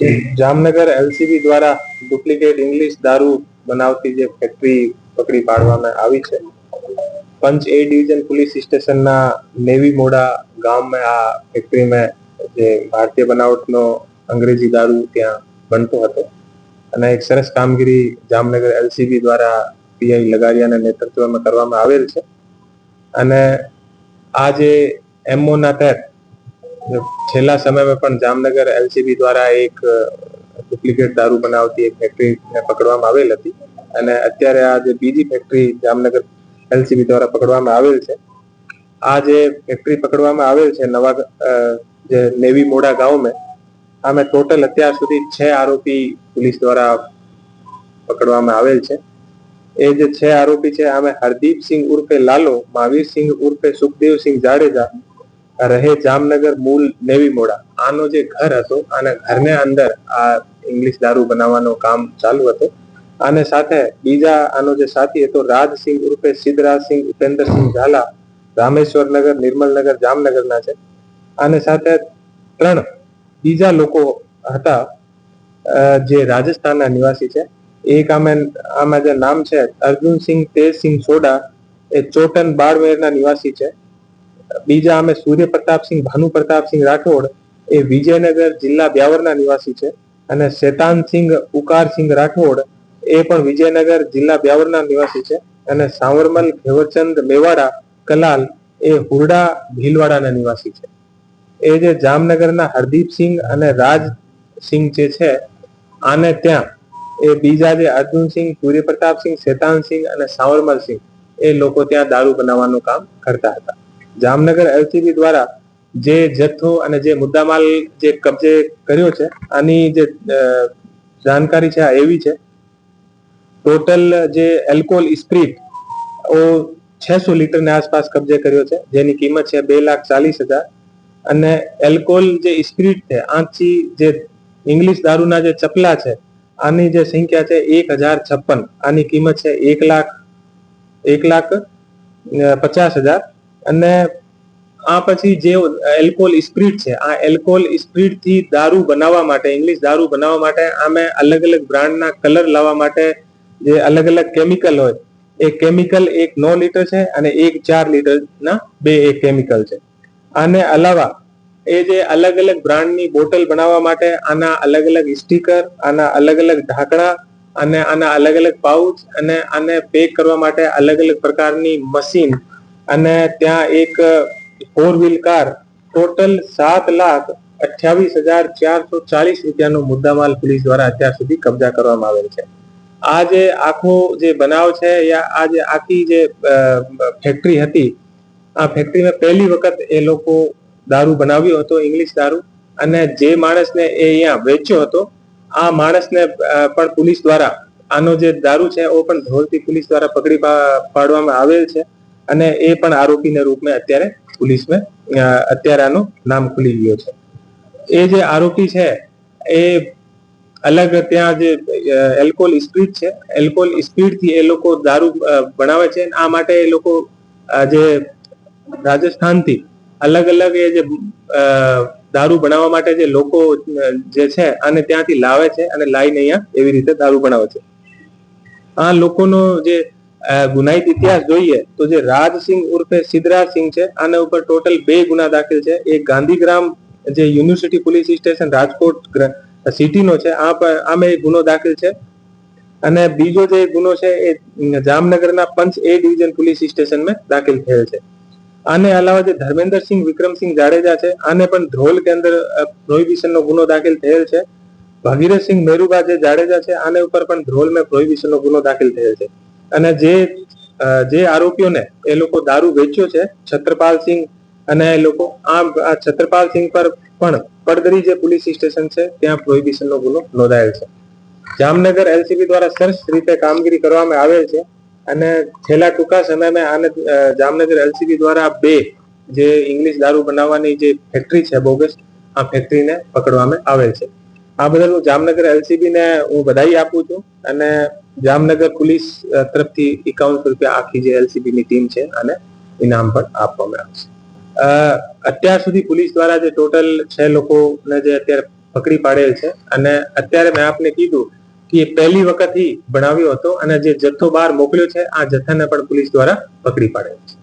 Jamnagar LCB દ્વારા duplicate English દારૂ બનાવતી જે ફેક્ટરી પકડી પાડવામાં આવી છે. પંચ એ ડિવિઝન પોલીસ સ્ટેશનના નેવી મોડા ગામમાં આ ફેક્ટરીમાં જે ભારતીય બનાવટનો અંગ્રેજી દારૂ ત્યાં બનતો હતો. અને એક સરસ કામગીરી જામનગર એલસીબી દ્વારા પીઆઈ લગારિયાના નેતૃત્વમાં કરવામાં આવેલ છે. અને આ જે એમઓના તહેત છેલ્લા સમયમાં પણ જામનગર એલસીબી દ્વારા એક ડુપ્લિકેટ દારૂ બનાવતી એક ફેક્ટરીને પકડવામાં આવેલ હતી. અને અત્યારે આ જે બીજી ફેક્ટરી જામનગર એલસીબી દ્વારા પકડવામાં આવેલ છે, આ જે ફેક્ટરી પકડવામાં આવેલ છે નવા જે નેવી મોડા ગામમાં આમે ટોટલ અત્યાર સુધી છ આરોપી પોલીસ દ્વારા પકડવામાં આવેલ છે. એ જે છ આરોપી છે, આમે હરદીપસિંહ ઉર્ફે લાલો મહાવીરસિંહ ઉર્ફે સુખદેવસિંહ જાડેજા રહે જામનગર મૂળ નેવી મોડા. આનો જે ઘર હતો અને ઘરને અંદર આ ઇંગ્લિશ દારૂ બનાવવાનું કામ ચાલુ હતું. અને સાથે બીજા આનો જે સાથી હતો, રાજસિંહ ઉર્ફે સિદ્ધરાજસિંહ, ઉપેન્દ્રસિંહ ઝાલા રામેશ્વર નગર નિર્મલનગર, જામનગરના છે. અને સાથે ત્રણ બીજા લોકો હતા જે રાજસ્થાનના નિવાસી છે. એક આમે, આમાં જે નામ છે, અર્જુનસિંહ તેજસિંહ સોડા, એ ચોટન બાળમેરના નિવાસી છે. બીજા અમે સૂર્ય પ્રતાપસિંહ ભાનુ પ્રતાપસિંહ રાઠોડ એ વિજયનગર જિલ્લા બ્યાવરના નિવાસી છે. અને શેતાનસિંહ, ઉકારસિંહ રાઠોડ એ પણ વિજયનગર જિલ્લા બ્યાવરના નિવાસી છે. અને સાવરમલ, ઘેવરચંદ, મેવાડા, કલાલ એ હુરડા, ભીલવાડાના નિવાસી છે. એ જે જામનગરના હરદીપસિંહ અને રાજસિંહ જે છે, આને ત્યાં એ બીજા જે અર્જુનસિંહ, સૂર્યપ્રતાપસિંહ, શેતાનસિંહ અને સાવરમલસિંહ એ લોકો ત્યાં દારૂ બનાવવાનું કામ કરતા હતા. જામનગર એલસીબી દ્વારા જે જથ્થો અને જે મુદ્દામાલ જે કબજે કર્યો છે, આની જે જાણકારી છે આ એવી છે. ટોટલ જે એલ્કોહોલ સ્પ્રીટ ઓ છસો લીટરની આસપાસ કબજે કર્યો છે, જેની કિંમત છે બે લાખ ચાલીસ હજાર. અને એલ્કોહોલ જે સ્પ્રીટ છે આંચી જે ઇંગ્લિશ દારૂના જે ચપલા છે, આની જે સંખ્યા છે એક હજાર છપ્પન. આની કિંમત છે એક લાખ એક લાખ પચાસ હજાર. અને આ પછી જે એલ્કોહોલ સ્પ્રિટ છે, આ એલ્કોહોલ સ્પ્રિટથી દારૂ બનાવવા માટે ઇંગ્લિશ દારૂ બનાવવા માટે, આમે અલગ અલગ બ્રાન્ડના કલર લાવવા માટે જે અલગ અલગ કેમિકલ હોય, એ કેમિકલ એક નો લીટર છે અને એક ચાર લીટરના બે એક કેમિકલ છે. આને અલાવા, એ જે અલગ અલગ બ્રાન્ડની બોટલ બનાવવા માટે, આના અલગ અલગ સ્ટીકર આના અલગ અલગ ઢાંકણા, અને આના અલગ અલગ પાઉચ અને આને પેક કરવા માટે અલગ અલગ પ્રકારની મશીન અને ત્યાં એક ફોર વ્હીલ કાર ટોટલ સાત લાખ અઠ્યાવીસ હજાર ચારસો ચાલીસ રૂપિયાનો મુદ્દામાલ પોલીસ દ્વારા અત્યાર સુધી કબજા કરવામાં આવેલ છે. આ જે આખો જે બનાવ છે યા આ જે આખી જે ફેક્ટરી હતી, આ ફેક્ટરીમાં પહેલી વખત એ લોકો દારૂ બનાવ્યો હતો ઇંગ્લિશ દારૂ, અને જે માણસને એ અહીંયા વેચ્યો હતો, આ માણસને પણ પોલીસ દ્વારા આનો જે દારૂ છે એ પણ ધોલતી પોલીસ દ્વારા પકડી પાડવામાં આવેલ છે. અને એ પણ આરોપીના રૂપમાં અત્યારે પોલીસમાં અત્યારે આનું નામ ખુલી ગયું છે. એ જે આરોપી છે, એ અલગ ત્યાં જે એલ્કોહોલ સ્પીડ છે એલ્કોહોલ સ્પીડથી એ લોકો દારૂ બનાવે છે આ માટે એ લોકો જે રાજસ્થાનથી અલગ અલગ એ જે દારૂ બનાવવા માટે જે લોકો જે છે અને ત્યાંથી લાવે છે અને લાવીને અહીંયા એવી રીતે દારૂ બનાવે છે. આ લોકોનો જે ગુનાહિત ઇતિહાસ જોઈએ તો જે રાજસિંહ ઉર્ફે સિદ્ધરાજસિંહ છે, આના ઉપર ટોટલ બે ગુના દાખલ છે. એક ગાંધીગ્રામ જે યુનિવર્સિટી પોલીસ સ્ટેશન રાજકોટ સિટીનો છે, આ પર- આમે એ ગુનો દાખલ છે. અને બીજો જે ગુનો છે એ જામનગરના પંચ એ ડિવિઝન પોલીસ સ્ટેશનમાં દાખલ થયેલ છે. આને અલાવા જે ધર્મેન્દ્રસિંહ વિક્રમસિંહ જાડેજા છે, આને પણ ધ્રોલ કે અંદર પ્રોહિબિશન ગુનો દાખલ થયેલ છે. ભગીરથસિંહ મેરુબા જે જાડેજા છે, આને ઉપર પણ ધ્રોલમાં પ્રોહિબિશન નો ગુનો દાખલ થયેલ છે. અને જે જે આરોપીઓને એ લોકો દારૂ વેચ્યો છે છત્રપાલસિંહ અને એ લોકો આ આ છત્રપાલસિંહ પર પણ પડદરી જે પોલીસ સ્ટેશન છે, ત્યાં પ્રોહિબિશનનો ગુનો નોંધાયેલ છે. જામનગર એલસીબી દ્વારા સરસ રીતે કામગીરી કરવામાં આવેલ છે અને છેલ્લા ટૂંકા સમયમાં આને જામનગર એલસીબી દ્વારા બે જે ઇંગ્લિશ દારૂ બનાવવાની જે ફેક્ટરી છે, બોગસ, આ ફેક્ટરીને પકડવામાં આવેલ છે. આ બદલ હું જામનગર એલસીબીને હું બધાઈ આપું છું અને જામનગર પોલીસ તરફથી એકાવનસો રૂપિયા આખી જે એલસીબી ની ટીમ છે આને ઇનામ પણ આપવામાં આવશે અત્યાર સુધી પોલીસ દ્વારા જે ટોટલ છ લોકોને જે અત્યારે પકડી પાડેલ છે અને અત્યારે મેં આપને કીધું કે પહેલી વખત ભણાવ્યો હતો અને જે જથ્થો બહાર મોકલ્યો છે, આ જથ્થાને પણ પોલીસ દ્વારા પકડી પાડેલ છે.